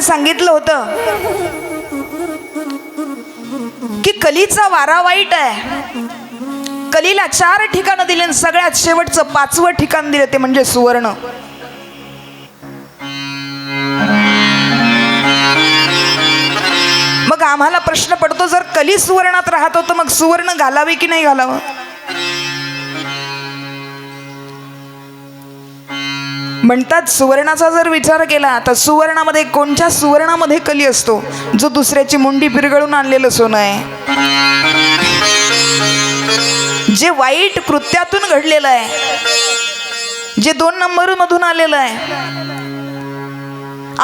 मध्ये सांगितलं होतं की कलीचा वारा वाईट आहे. कलीला चार ठिकाणं दिले आणि सगळ्यात शेवटचं पाचवं ठिकाण दिलं ते म्हणजे सुवर्ण. मग आम्हाला प्रश्न पडतो जर कली सुवर्णात राहतो तर मग सुवर्ण घालावे की नाही घालावं? म्हणतात सुवर्णाचा जर विचार केला तर सुवर्णामध्ये कोणत्या सुवर्णामध्ये कली असतो? जो दुसऱ्याची मुंडी पिरगळून आणलेलं सोनं आहे. जे वाईट कृत्यातून घडलेलं आहे जे दोन नंबर मधून आलेलं आहे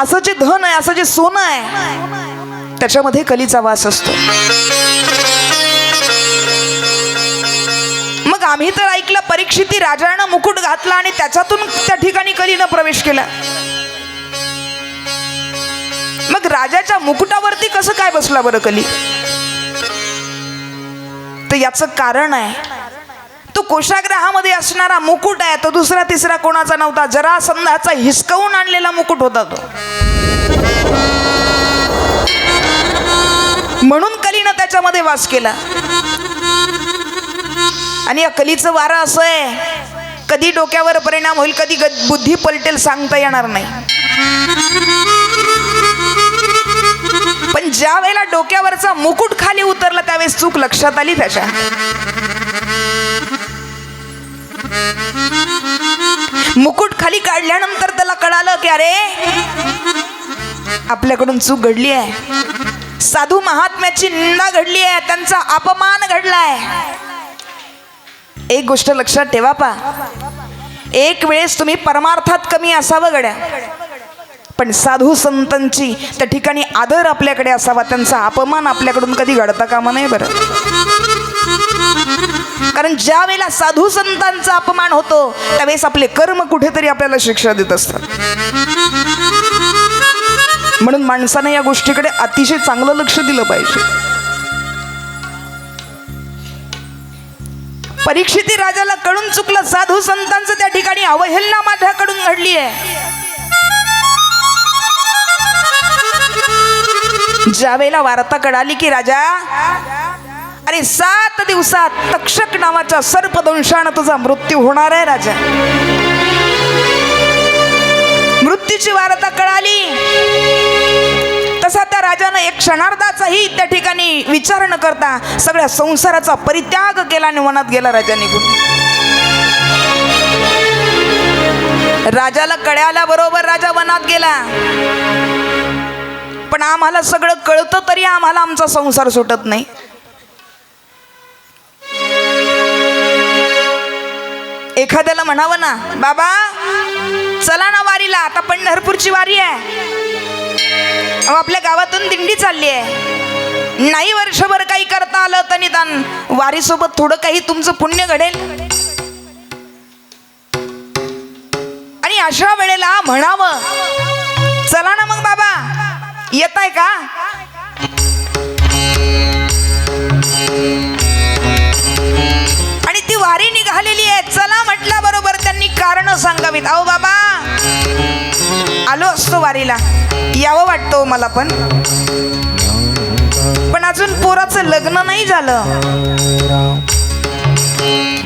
असं जे धन आहे असं जे सोनं आहे त्याच्यामध्ये कलीचा वास असतो. आम्ही तर ऐकलं परीक्षिती राजानं मुकुट घातला आणि त्याच्यातून त्या ठिकाणी कलीनं प्रवेश केला. मग राजाच्या मुकुटावरती कसं काय बसला बरं कली? तर याचं कारण आहे तो कोशाग्रहामध्ये असणारा मुकुट आहे तो दुसरा तिसरा कोणाचा नव्हता. जरासंधाचा हिसकवून आणलेला मुकुट होता तो. म्हणून कलीनं त्याच्यामध्ये वास केला. आणि अकलीचं वारं असं आहे कधी डोक्यावर परिणाम होईल कधी ग- बुद्धी पलटेल सांगता येणार नाही. पण ज्या वेळेला डोक्यावरचा मुकुट खाली उतरला त्यावेळेस चूक लक्षात आली त्याच्या मुकुट खाली काढल्यानंतर त्याला कळालं की अरे आपल्याकडून चूक घडली आहे. साधू महात्म्याची निंदा घडली आहे त्यांचा अपमान घडलाय. एक गोष्ट लक्षात ठेवा पा. एक वेळेस तुम्ही परमार्थात कमी असावं गड्या. पण साधू संतांची त्या ठिकाणी आदर आपल्याकडे असावा त्यांचा अपमान आपल्याकडून कधी घडता कामा नाही बरं. कारण ज्या वेळेला साधू संतांचा अपमान होतो त्यावेळेस आपले कर्म कुठेतरी आपल्याला शिक्षा देत असतात. म्हणून माणसाने या गोष्टीकडे अतिशय चांगलं लक्ष दिलं पाहिजे. परीक्षिती राजाला कळून चुकलं. साधू संतांचं त्या ठिकाणी अवहेलना माझ्याकडून घडली आहे. ज्यावेळेला वार्ता कळाली की राजा अरे सात दिवसात तक्षक नावाच्या सर्पदंशानं तुझा मृत्यू होणार आहे राजा. मृत्यूची वार्ता कळाली. तसा त्या राजानं एक क्षणार्धाचाही त्या ठिकाणी विचार न करता सगळ्या संसाराचा परित्याग केला आणि वनात गेला राजा निघून. राजाला कळ्याला बरोबर राजा वनात गेला. पण आम्हाला सगळं कळतं तरी आम्हाला आमचा संसार सुटत नाही. एखाद्याला म्हणावं ना बाबा चला ना वारीला आता पंढरपूरची वारी आहे. आपल्या गावातून दिंडी चालली आहे. नाही वर्षभर काही करता आलं तर निदान. वारीसोबत थोडं काही तुमचं पुण्य घडेल. आणि अशा वेळेला म्हणावं चला ना मग बाबा येत आहे का? आणि ती वारी निघालेली आहे. चला म्हटल्या बरोबर त्यांनी कारण सांगावीत. अहो बाबा आलो असतो वारीला. यावं वाटतं हो मला पण. पण अजून पोराचं लग्न नाही झालं.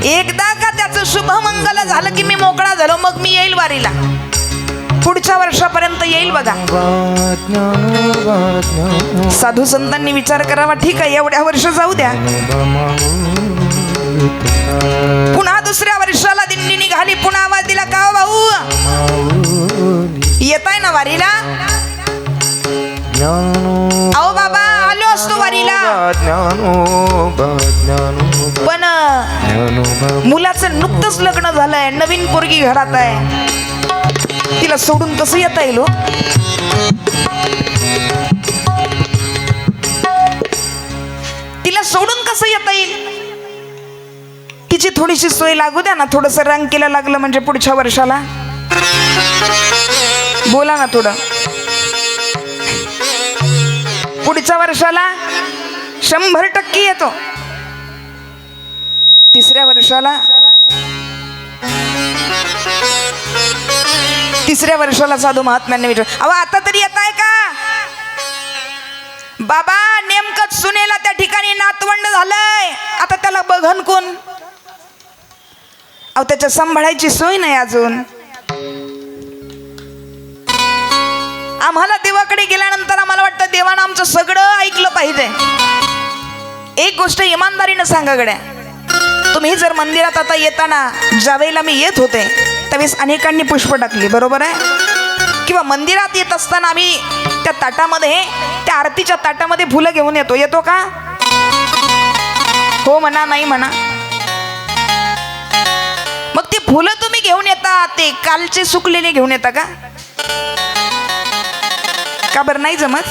एकदा का त्याचं शुभमंगल झालं की मी मोकळा झालो मग मी येईल वारीला. पुढच्या वर्षापर्यंत येईल बघा. साधू संतांनी विचार करावा ठीक आहे एवढ्या वर्ष जाऊ द्या. पुन्हा दुसऱ्या वर्षाला दिंडी निघाली पुन्हा आवाज दिला का हो भाऊ? येत आहे ना वारीला? अहो बाबा आलो असतो वारीला. पण मुलाचं नुकतंच लग्न झालंय. नवीन पोरगी घरात आहे. तिला सोडून कसं येता येईल हो? तिला सोडून कसं येता येईल? तिची थोडीशी सोय लागू द्या ना. थोडस रंग केलं लागलं म्हणजे पुढच्या वर्षाला. बोला ना थोडं. पुढच्या वर्षाला शंभर टक्के येतो. तिसऱ्या वर्षाला तिसऱ्या वर्षाला साधू महात्म्यांनी विचार अहो आता तरी येत आहे का? बाबा नेमकं सुनेला त्या ठिकाणी नातवंड झालंय. आता त्याला बघन कोण? अहो त्याच्या सांभाळायची सोय नाही अजून. आम्हाला देवाकडे गेल्यानंतर आम्हाला वाटतं देवानं आमचं सगळं ऐकलं पाहिजे. एक गोष्ट इमानदारीनं सांगा गड्या. तुम्ही जर मंदिरात आता येताना ज्यावेळेला मी येत होते त्यावेळेस अनेकांनी पुष्प टाकली बरोबर आहे? किंवा मंदिरात येत असताना आम्ही त्या ताटामध्ये त्या आरतीच्या ताटामध्ये फुलं घेऊन येतो. येतो का? हो म्हणा नाही म्हणा. मग ते फुलं तुम्ही घेऊन येता ते कालचे सुकलेले घेऊन येता का? का बरं नाही जमत?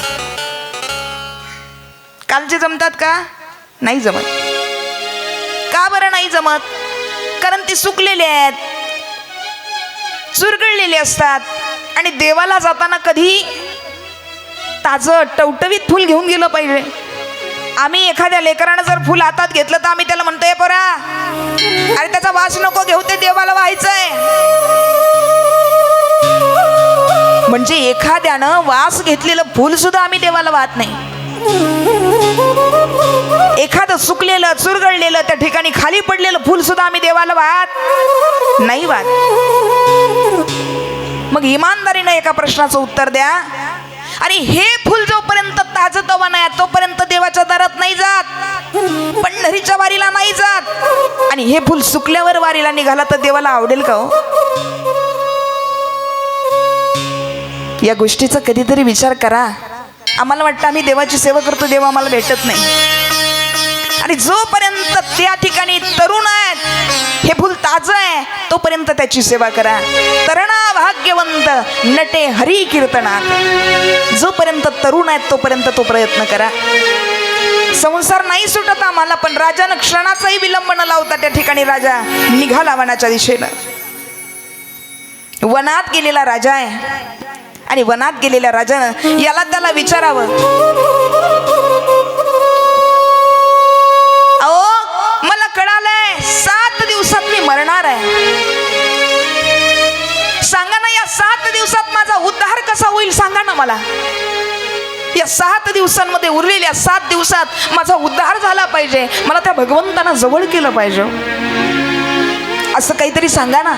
कालचे जमतात का? नाही जमत. का बरं नाही जमत? कारण ते सुकलेले आहेत. चुरगळलेले असतात. आणि देवाला जाताना कधी ताजं टवटवीत फूल घेऊन गेलं पाहिजे. आम्ही एखाद्या लेकरानं जर फुल हातात घेतलं तर आम्ही त्याला म्हणतोय पोरा अरे त्याचा वास नको घेऊ ते देवाला व्हायचंय. म्हणजे एखाद्यानं वास घेतलेलं फुल सुद्धा आम्ही देवाला वाहत नाही. एखादं सुकलेलं चुरगळलेलं त्या ठिकाणी खाली पडलेलं फुल सुद्धा आम्ही देवाला वाहत नाही वाहत. मग इमानदारीनं एका प्रश्नाचं उत्तर द्या. आणि हे फुल जोपर्यंत ताजं तवा नाही तोपर्यंत देवाच्या दारात नाही जात. पंढरीच्या वारीला नाही जात. आणि हे फुल सुकल्यावर वारीला निघाला तर देवाला आवडेल का हो? या गोष्टीचा कधीतरी विचार करा. आम्हाला वाटतं आम्ही देवाची सेवा करतो देव आम्हाला भेटत नाही. आणि जोपर्यंत त्या ठिकाणी तरुण आहेत हे फुल ताजं आहे तोपर्यंत त्याची सेवा करा. तरणा भाग्यवंत नटे हरी कीर्तनात जोपर्यंत तरुण आहेत तोपर्यंत तो प्रयत्न करा. संसार नाही सुटत आम्हाला पण राजानं क्षणाचाही विलंब न लावता त्या ठिकाणी राजा निघाला वनाच्या दिशेनं. वनात गेलेला राजा आहे. आणि वनात गेलेल्या राजानं याला त्याला विचारावं. अहो मला कळालंय सात दिवसात मी मरणार आहे. सांगा ना या सात दिवसात माझा उद्धार कसा होईल सांगा ना मला. या सात दिवसांमध्ये उरलेल्या सात दिवसात माझा उद्धार झाला पाहिजे. मला त्या भगवंतांना जवळ केलं पाहिजे. असं काहीतरी सांगा ना.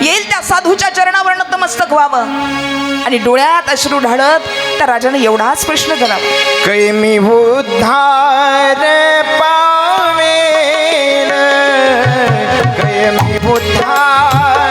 येईल त्या साधूच्या चरणावर नतमस्तक व्हावं. आणि डोळ्यात अश्रू ढाळत त्या राजाने एवढाच प्रश्न करावा. कैमी उद्धार पावेन. कैमी उद्धार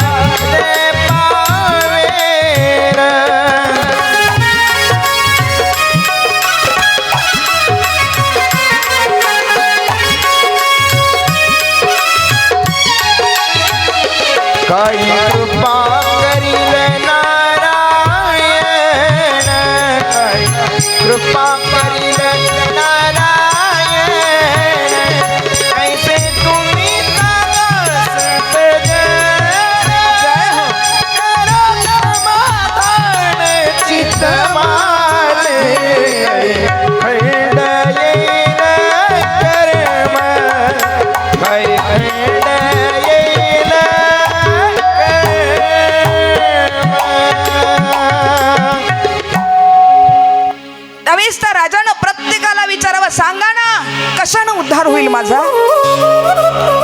माझा?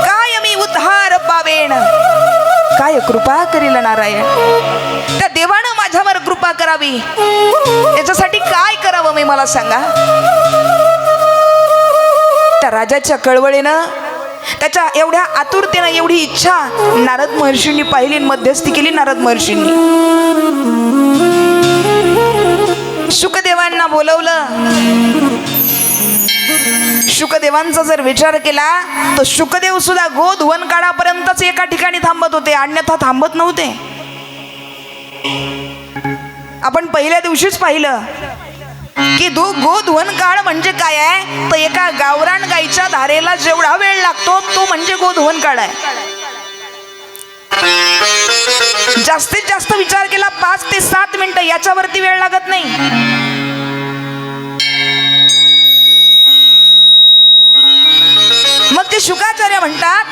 काय मी उद्धार पावेन काय कृपा करील नारायण? त्या देवानं माझ्यावर कृपा करावी. याच्यासाठी काय करावं मी मला सांगा? त्या राजाच्या कळवळीनं त्याच्या एवढ्या आतुरतेनं एवढी इच्छा नारद महर्षींनी पाहिली मध्यस्थी केली नारद महर्षींनी. शुकदेवांना बोलवलं. शुकदेवांचा जर विचार केला तर शुकदेव सुद्धा गो धुवन काळापर्यंतच एका ठिकाणी थांबत होते अन्यथा थांबत नव्हते. आपण पहिल्या दिवशीच पाहिलं की दो गो काळ म्हणजे काय आहे? तर एका गावरान गाईच्या धारेला जेवढा वेळ लागतो तो म्हणजे गोधवन काळ आहे. जास्तीत जास्त विचार केला पाच ते सात मिनिटं याच्यावरती वेळ लागत नाही. म्हणतात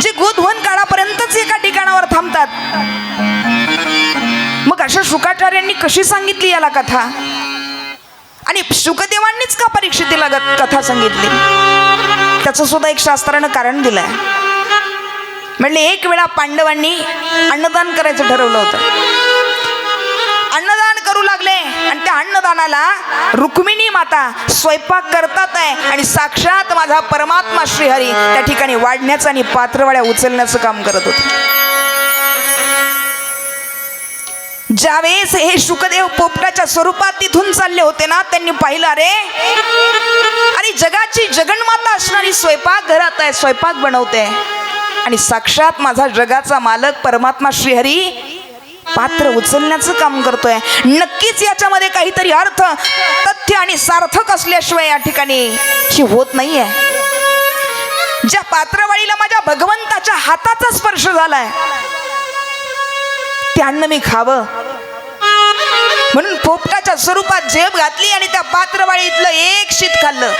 जे गोधवन काळापर्यंतच एका ठिकाणावर थांबतात. मग अशा शुकाचार्यांनी कशी सांगितली याला कथा? आणि शुकदेवांनीच का परीक्षितीला कथा सांगितली? त्याचं सुद्धा एक शास्त्रानं कारण दिलंय. म्हणले एक वेळा पांडवांनी अन्नदान करायचं ठरवलं होतं. अन्नदानाला रुक्मिणी माता स्वयंपाक करतात आहे आणि साक्षात माझा परमात्मा श्रीहरी त्या ठिकाणी वाढण्याचं आणि पात्रवाड्या उचलण्याचं काम करत होते. ज्यावेळेस हे शुकदेव पोपटाच्या स्वरूपात तिथून चालले होते ना त्यांनी पाहिलं अरे अरे जगाची जगन्माता असणारी स्वयंपाक घरात आहे स्वयंपाक बनवते. आणि साक्षात माझा जगाचा मालक परमात्मा श्रीहरी पात्र उचलण्याचं काम करतोय. नक्कीच याच्यामध्ये काहीतरी अर्थ तथ्य आणि सार्थक असल्याशिवाय या ठिकाणी ही होत नाहीये. ज्या पात्रवाळीला माझ्या भगवंताच्या हाताचा स्पर्श झालाय ते अन्न मी खावं. म्हणून पोपटाच्या स्वरूपात झेप घातली आणि त्या पात्रवाळीतलं एक शीत खाल्लं.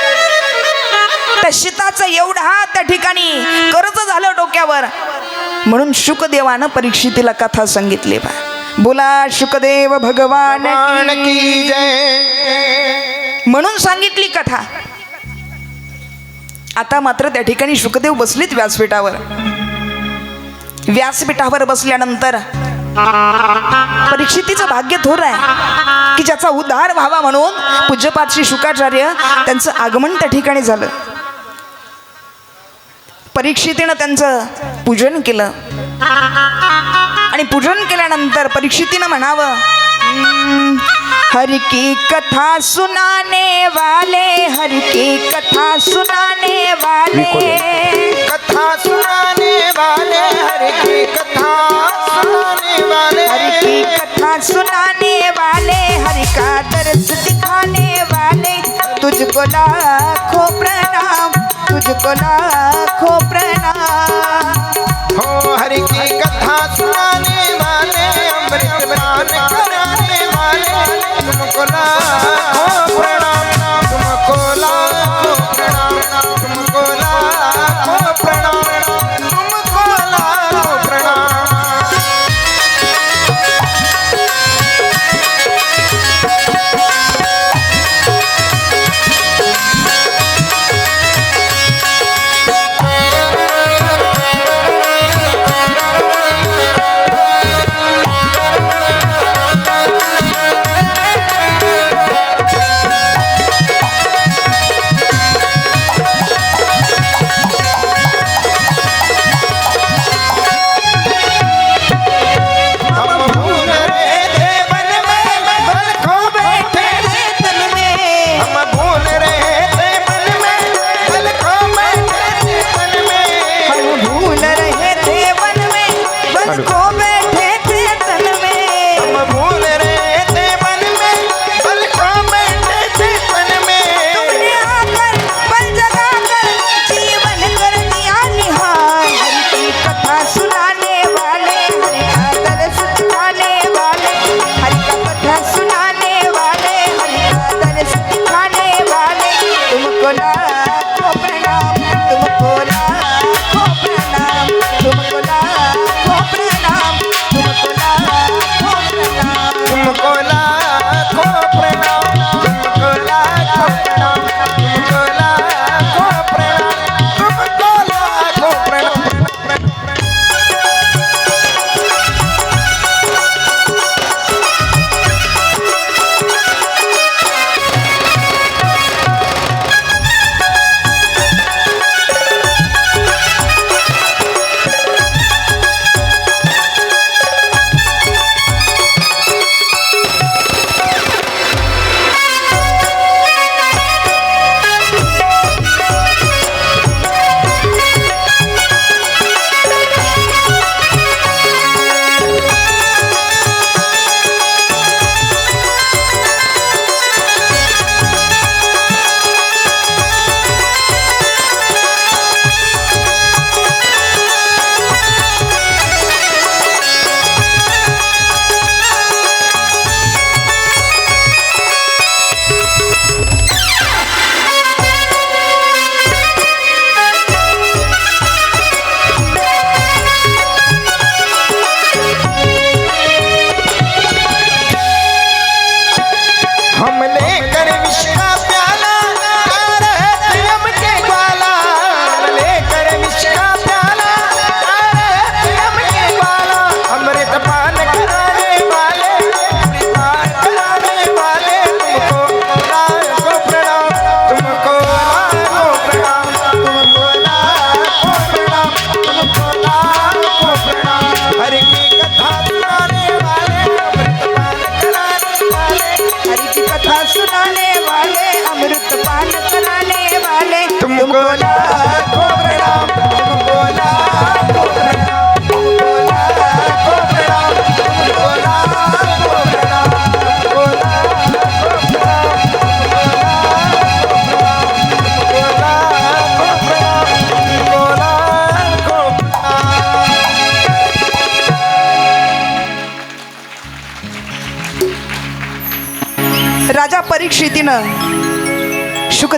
त्या शीताचं एवढा त्या ठिकाणी कर्ज झालं डोक्यावर. म्हणून शुकदेवानं परीक्षितीला कथा सांगितली बा. बोला शुकदेव भगवान. की जय. म्हणून सांगितली कथा. आता मात्र त्या ठिकाणी शुकदेव बसलीत व्यासपीठावर. व्यासपीठावर बसल्यानंतर परीक्षितीचं भाग्य थोर आहे की ज्याचा उद्धार व्हावा म्हणून पूज्यपात श्री शुकाचार्य त्यांचं आगमन त्या ठिकाणी झालं. परीक्षितीनं त्यांचं पूजन केलं. आणि पूजन केल्यानंतर परीक्षितीनं म्हणावं "हम्म, हर की कथा सुनाने वाले हर की कथा सुनाने वाले. कथा सुनाने वाले हर की कथा सुनाने वाले। हर की कथा सुनाने वाले हर का दर्श दिखाने वाले। तुझको लाखों प्रणाम। तुझको लाखों प्रणाम। हो हरि की कथा सुनाने वाले अमृत पान कराने वाले तुमको लाखों प्रणाम तुमको लाखों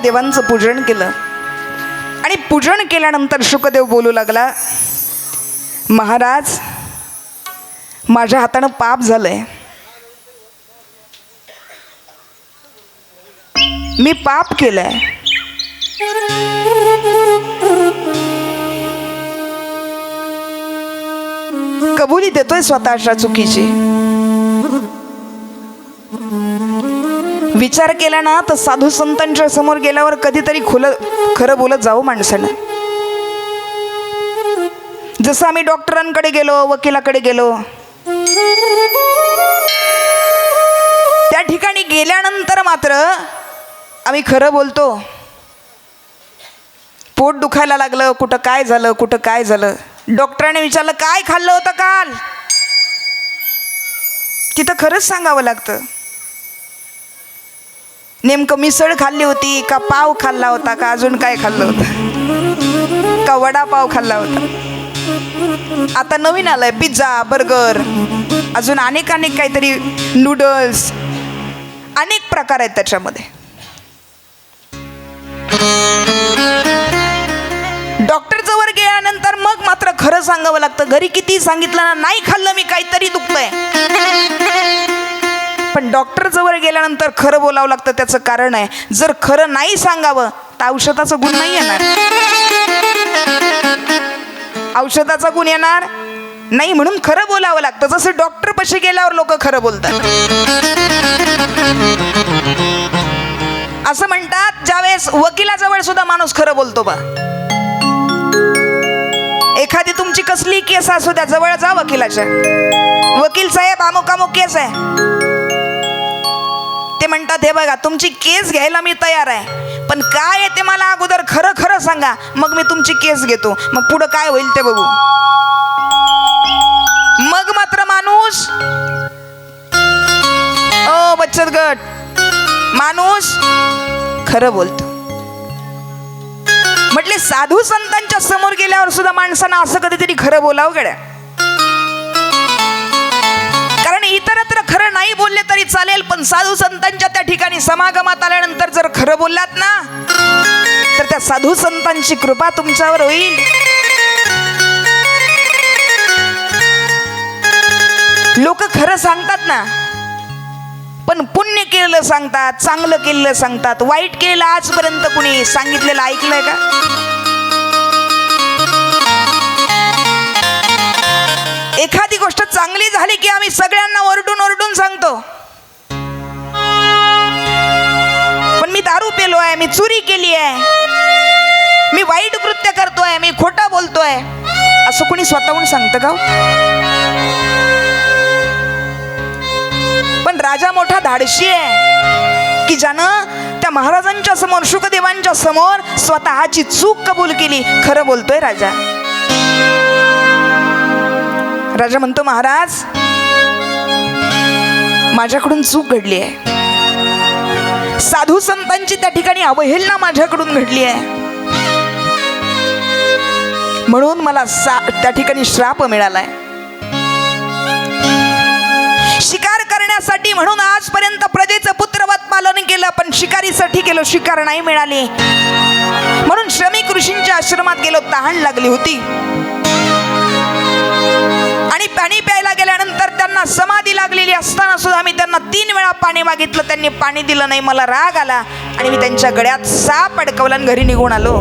शुकदेवांचं पूजन केलं. आणि पूजन केल्यानंतर शुकदेव बोलू लागला महाराज माझ्या हातानं पाप झालंय. मी पाप केलंय. कबुली देतोय स्वतःच्या चुकीची. विचार केला ना तर साधू संतांच्या समोर गेल्यावर कधीतरी खुलं खरं बोलत जाऊ माणसानं. जसं आम्ही डॉक्टरांकडे गेलो वकिलाकडे गेलो त्या ठिकाणी गेल्यानंतर मात्र आम्ही खरं बोलतो. पोट दुखायला लागलं कुठं काय झालं कुठं काय झालं. डॉक्टराने विचारलं काय खाल्लं होतं काल? तिथं खरंच सांगावं लागतं. नेमकं मिसळ खाल्ली होती का पाव खाल्ला होता का अजून काय खाल्लं होतं? का वडापाव खाल्ला होता? आता नवीन आलंय पिझ्झा बर्गर अजून अनेक अनेक काहीतरी नूडल्स अनेक प्रकार आहेत त्याच्यामध्ये. डॉक्टर जवळ गेल्यानंतर मग मात्र खरं सांगावं लागतं घरी किती सांगितलं ना नाही खाल्लं मी काहीतरी दुखतंय. पण डॉक्टर जवळ गेल्यानंतर खरं बोलावं लागतं त्याचं कारण आहे. जर खरं नाही सांगावं तर औषधाचं गुण नाही येणार. औषधाचा गुण येणार नाही म्हणून खरं बोलावं लागतं. जसं डॉक्टर पशी गेल्यावर लोक खरं बोलतात. असं म्हणतात ज्यावेळेस वकिलाजवळ सुद्धा माणूस खरं बोलतो बा. एखादी तुमची कसली केस असू द्या जवळ जा वकिलाच्या. वकील साहेब अमुक अमुक केस आहे. ते म्हणतात हे बघा तुमची केस घ्यायला मी तयार आहे. पण काय आहे ते मला अगोदर खरं खरं सांगा. मग मी तुमची केस घेतो. मग पुढं काय होईल ते बघू. मग मात्र माणूस ओ बचत गट माणूस खरं बोलतो. म्हटले साधू संतांच्या समोर गेल्यावर सुद्धा माणसानं असं कधीतरी खरं बोलावं गड्या. इतरत्र खरं नाही बोलले तरी चालेल पण साधू संतांच्या त्या ठिकाणी समागमात आल्यानंतर जर खरं बोललात ना तर त्या साधू संतांची कृपा तुमच्यावर होईल. लोक खरं सांगतात ना पण पुण्य केलेलं सांगतात चांगलं केलेलं सांगतात वाईट केलेलं आजपर्यंत कुणी सांगितलेलं ऐकलंय का? गोष्ट चांगली झाली की आम्ही सगळ्यांना ओरडून ओरडून सांगतो. पण मी दारू पेलो आहे मी चोरी केली आहे मी वाईट कृत्य करतोय मी खोटं बोलतोय. असं कोणी स्वतःहून सांगतं का हो? पण राजा मोठा धाडशी आहे की ज्यानं त्या महाराजांच्या समोर शुकदेवांच्या समोर स्वतःची चूक कबूल केली. खरं बोलतोय राजा. राजा म्हणतो महाराज माझ्याकडून चूक घडली आहे. साधू संतांची त्या ठिकाणी अवहेलना माझ्याकडून घडली आहे. म्हणून मला सा त्या ठिकाणी श्राप मिळालाय. शिकार करण्यासाठी म्हणून आजपर्यंत प्रजेचं पुत्रवत पालन केलं पण शिकारीसाठी केलं शिकार नाही मिळाली. म्हणून श्रमिक ऋषींच्या आश्रमात गेलो तहान लागली होती. आणि पाणी प्यायला गेल्यानंतर त्यांना समाधी लागलेली असताना सुद्धा मी त्यांना तीन वेळा पाणी मागितलं. त्यांनी पाणी दिलं नाही मला राग आला आणि मी त्यांच्या गळ्यात साप अडकवला आणि घरी निघून आलो.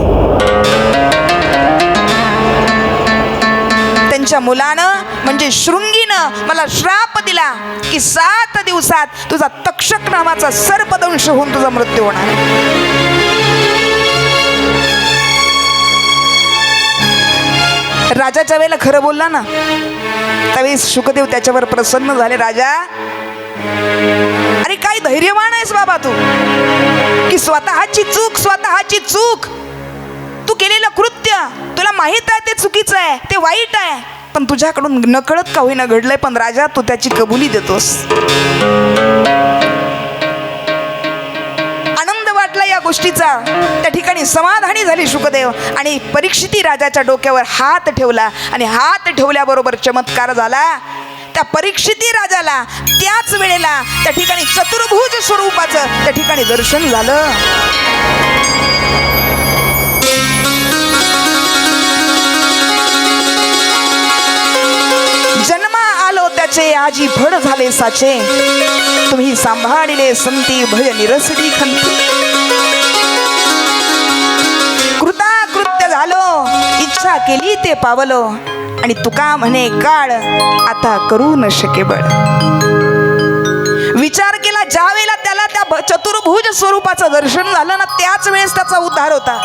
त्यांच्या मुलानं म्हणजे शृंगीनं मला श्राप दिला की सात दिवसात तुझा तक्षक नावाचा सर्पदंश होऊन तुझा मृत्यू होणार राजाच्या वेळेला खरं बोलला ना त्यावेळी सुखदेव त्याच्यावर प्रसन्न झाले. राजा अरे काय धैर्यवान आहेस बाबा तू? की स्वतःची चूक स्वतःची चूक. तू केलेलं कृत्य तुला माहीत आहे ते चुकीचं आहे ते वाईट आहे. पण तुझ्याकडून नकळत का होईना घडलंय? पण राजा तू त्याची कबुली देतोस. गोष्टीचा त्या ठिकाणी समाधानी झाली शुकदेव आणि परीक्षिती राजाच्या डोक्यावर हात ठेवला आणि हात ठेवल्याबरोबर चमत्कार झाला. त्या परीक्षिती राजाला त्याच वेळेला त्या ठिकाणी चतुर्भुज स्वरूपाचं त्या ठिकाणी दर्शन झालं. जन्मा आलो त्याचे आजी फड झाले साचे. तुम्ही सांभाळले संती भय निरसली खंती. आशा केली ते पावलो. आणि तुका म्हणे काळ आता करू न शके बळ. विचार केला ज्या वेळेला त्याला त्या चतुर्भुज स्वरूपाचं दर्शन झालं ना त्याच वेळेस त्याचा उद्धार होता.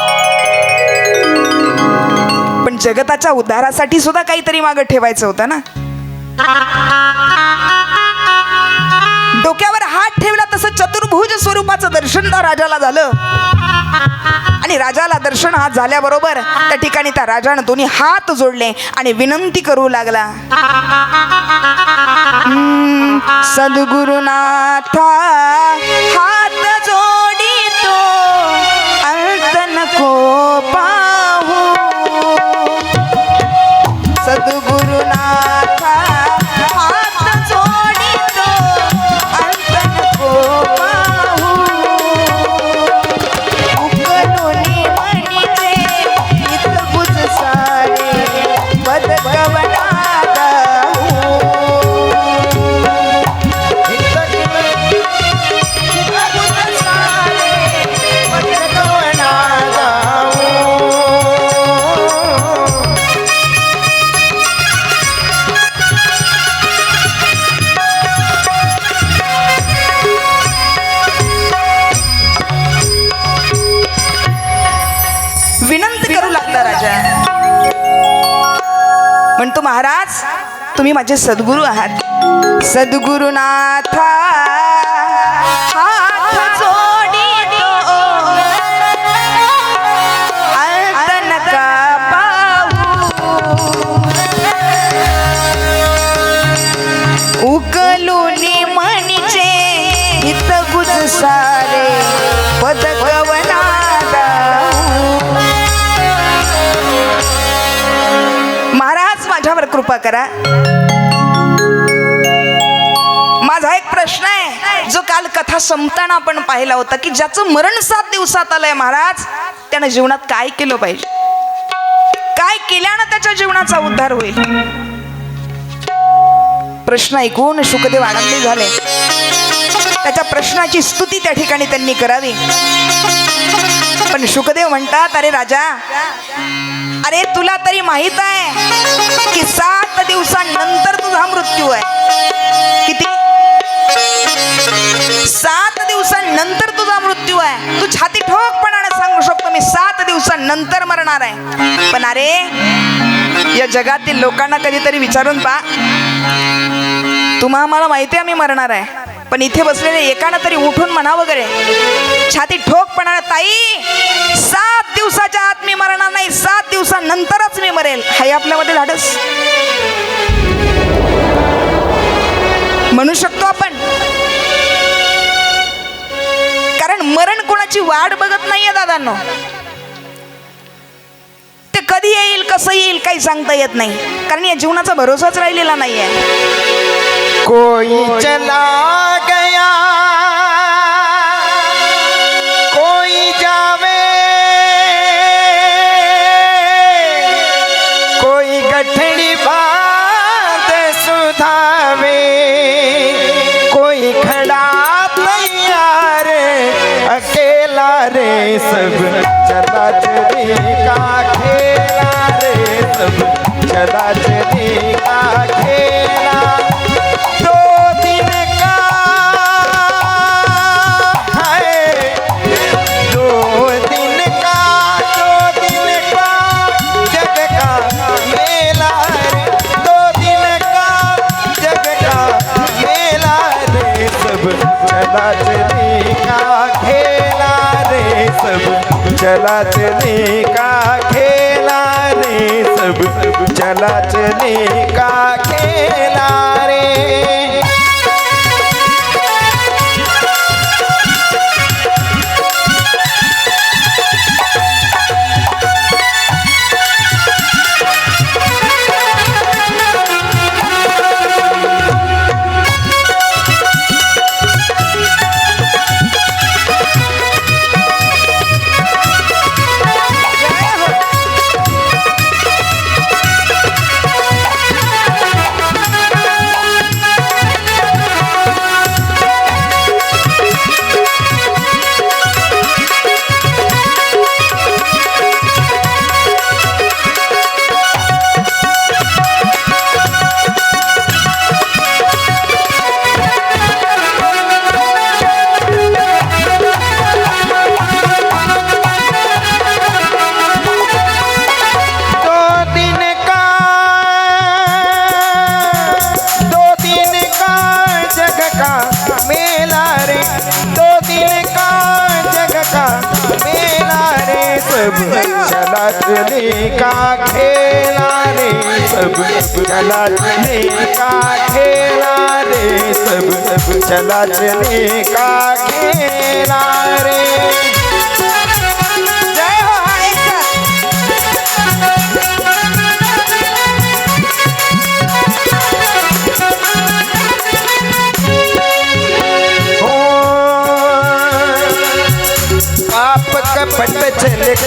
पण जगताच्या उद्धारासाठी सुद्धा काहीतरी मागं ठेवायचं होतं ना. डोक्यावर हात ठेवला तसं चतुर्भुज स्वरूपाचं दर्शन त्या राजाला झालं. आणि राजाला दर्शन हात झाल्याबरोबर त्या ठिकाणी त्या राजानं दोन्ही हात जोडले आणि विनंती करू लागला. सद्गुरुनाथा हात जोडितो अंत नको माझे सद्गुरू आहात. सद्गुरुनाथा हात जोडितो, अंत नका उकलुनी म्हणीचे हितगुज सारे पदकवना महाराज माझ्यावर कृपा करा. प्रश्न आहे. जो काल कथा संपताना आपण पाहिला होता की ज्याचं मरण सात दिवसात आलंय महाराज त्यानं जीवनात काय केलं पाहिजे? काय केल्यानं त्याच्या जीवनाचा उद्धार होईल? प्रश्न ऐकून शुकदेव आनंदी झाले. त्याच्या प्रश्नाची स्तुती त्या ठिकाणी त्यांनी करावी. पण सुखदेव म्हणतात अरे राजा अरे तुला तरी माहीत आहे की सात दिवसांनंतर तुझा मृत्यू आहे. किती सात दिवसांनंतर तुझा मृत्यू आहे. तू छाती ठोकपणाने सांगू शकतो मी सात दिवसांनंतर मरणार आहे. पण अरे या जगातील लोकांना कधीतरी विचारून पा तुम्हा मला माहिती आहे मी मरणार आहे. पण इथे बसलेले एकानं तरी उठून म्हणा वगैरे. छाती ठोकपणाने ताई सात दिवसाच्या आत मी मरणार नाही सात दिवसानंतरच मी मरेल. हाय आपल्यामध्ये धाडस. म्हणू शकतो आपण मरण कोणाची वाट बघत नाहीये दादांनो. ते कधी येईल कसं येईल काही सांगता येत नाही. कारण या जीवनाचा भरोसाच राहिलेला नाहीये. कोई चला गया सब। चला चली का खेला रे सब। चला चली का खेला। दो दिन का है। दो दिन का, दो दिन का जग का मेला रे। दो दिन का जग का मेला रे सब। चली चला चली का खेला रे सब चला चली का खेला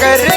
करे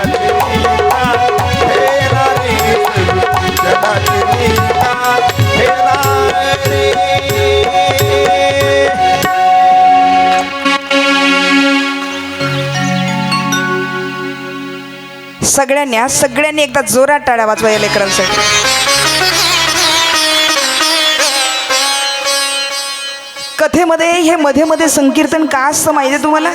सगळ्यांनी आज सगळ्यांनी एकदा जोरात टाळ्या वाजवा या लेकरांसाठी. कथेमध्ये हे मध्ये मध्ये संकीर्तन का असतं माहिती आहे तुम्हाला?